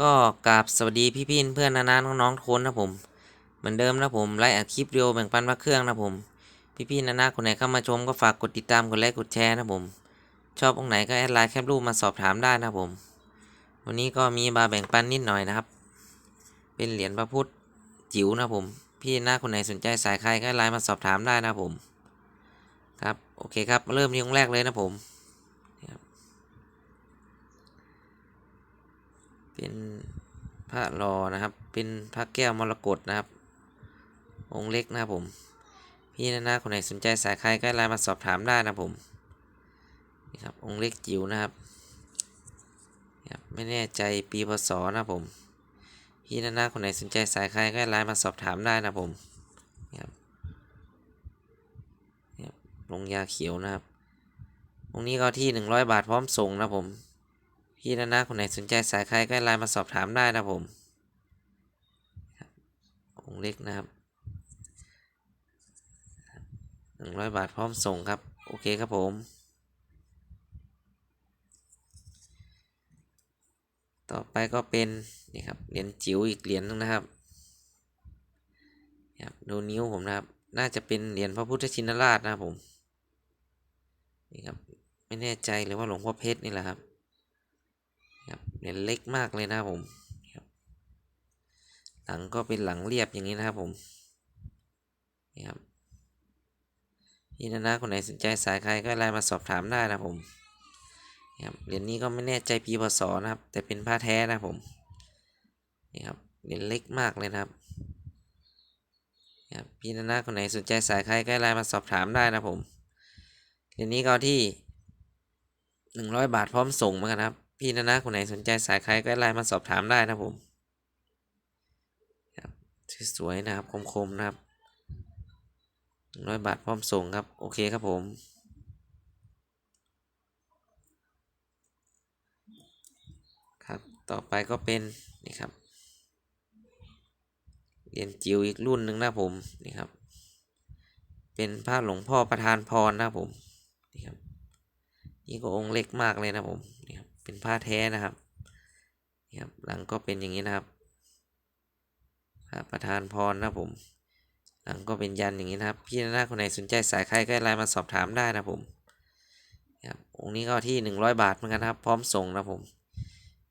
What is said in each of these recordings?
ก็กราบสวัสดีพี่พี่เพื่อนๆนานาน้องๆทุกคนนะผมเหมือนเดิมนะผมไลฟ์อัดคลิปวิดีโอแบ่งปันพระเครื่องนะผมพี่พี่ๆนานาคนไหนเข้ามาชมก็ฝากกดติดตามกดไลค์กดแชร์นะผม ชอบองไหนก็แอดไลน์แคปรูปมาสอบถามได้นะผม วันนี้ก็มีบาแบ่งปันนิดหน่อยนะครับ เป็นเหรียญพระพุทธจิ๋วนะผม พี่นาคนไหนสนใจสายใครก็ไลน์มาสอบถามได้นะผม ครับโอเคครับมาเริ่มที่องแรกเลยนะผม เป็นพระรอนะครับ เป็นพระแก้วมรกตนะครับ องค์เล็กนะครับผม พี่นานาคนไหนสนใจสายใครก็ไลน์มาสอบถามได้นะผมนี่ครับองค์เล็กจิ๋วนะครับ ไม่แน่ใจปีพศนะผม พี่นานาคนไหนสนใจสายใครก็ไลน์มาสอบถามได้นะผมนี่ครับลงยาเขียวนะครับองค์นี้ก็ที่หนึ่งร้อยบาทพร้อมส่งนะผม พี่นานาคนไหนสนใจสายใครก็ไลน์มาสอบถามได้นะผมองค์เล็กนะครับหนึ่งร้อยบาทพร้อมส่งครับ โอเคครับผม ต่อไปก็เป็นนี่ครับเหรียญจิ๋วอีกเหรียญนึงนะครับครับดูนิ้วผมนะครับ น่าจะเป็นเหรียญพระพุทธชินราชนะครับผม นี่ครับ ไม่แน่ใจเลยว่าหลวงพ่อเพชรนี่แหละครับ เหรียญเล็กมากเลยนะครับผมหลังก็เป็นหลังเรียบอย่างนี้นะครับผมนี่ครับพี่นานาคนไหนสนใจสายใครก็ไลน์มาสอบถามได้นะผมนี่ครับเหรียญนี้ก็ไม่แน่ใจปีพศนะครับ แต่เป็นผ้าแท้นะผมนี่ครับเหรียญเล็กมากเลยนะครับนะครับพี่นานาคนไหนสนใจสายใครก็ไลน์มาสอบถามได้นะผมเหรียญนี้ก็ที่หนึ่งร้อยบาทพร้อมส่งเหมือนกันครับ พี่นานาคนไหนสนใจสายใครก็ไลน์มาสอบถามได้นะผมครับสวยนะครับคมๆนะครับร้อยบาทพร้อมส่งครับ โอเคครับผมครับต่อไปก็เป็นนี่ครับเหรียญจิ๋วอีกรุ่นหนึ่งนะผมนี่ครับ เป็นพระหลวงพ่อประธานพรนะผมนี่ครับนี่ก็องค์เล็กมากเลยนะผม เป็นผ้าแท้นะครับนี่ครับหลังก็เป็นอย่างนี้นะครับพระประธานพรนะผม หลังก็เป็นยันอย่างนี้นะครับ พี่นาคนไหนสนใจสายใครก็ไลน์มาสอบถามได้นะผมครับองค์นี้ก็ที่หนึ่งร้อยบาทเหมือนกันครับ พร้อมส่งนะผม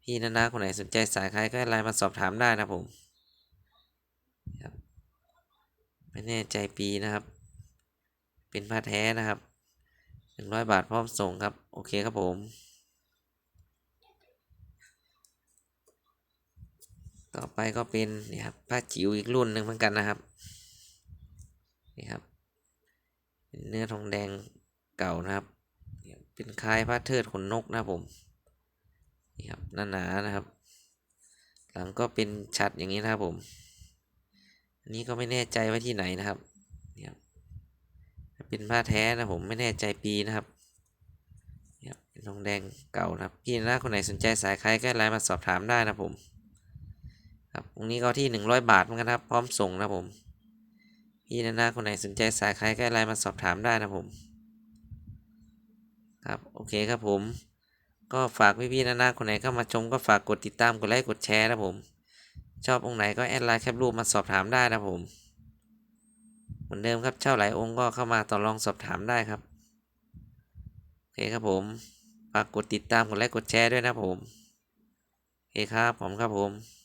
พี่นาคนไหนสนใจสายใครก็ไลน์มาสอบถามได้นะผมครับไม่แน่ใจปีนะครับ เป็นผ้าแท้นะครับหนึ่งร้อยบาทพร้อมส่งครับ โอเคครับผม ต่อไปก็เป็นนี่ครับผ้าจิ๋วอีกรุ่นหนึ่งเหมือนกันนะครับนี่ครับเป็นเนื้อทองแดงเก่านะครับ เป็นคล้ายผ้าเทิดขนนกนะผมนี่ครับหนาหนานะครับ หลังก็เป็นชัดอย่างนี้นะครับผมอันนี้ก็ไม่แน่ใจว่าที่ไหนนะครับนี่ครับเป็นผ้าแท้นะผมไม่แน่ใจปีนะครับนี่ครับเป็นทองแดงเก่านะครับพี่นะคนไหนสนใจสายใครก็ไลน์มาสอบถามได้นะผม รงนี้ก็ที่หนึ่งร้อยบาทเหมือนกันครับ พร้อมส่งนะผม พี่นานาคนไหนสนใจสายใครก็ไลน์มาสอบถามได้นะผม ครับ โอเคครับผม ก็ฝากพี่ๆนานาคนไหนเข้ามาชมก็ฝากกดติดตามกดไลค์กดแชร์นะผม ชอบองค์ไหนก็แอดไลน์แคปรูปมาสอบถามได้นะผม เหมือนเดิมครับเช่าหลายองค์ก็เข้ามาต่อรองสอบถามได้ครับโอเคครับผมฝากกดติดตามกดไลค์กดแชร์ด้วยนะผมโอเคครับผมครับผม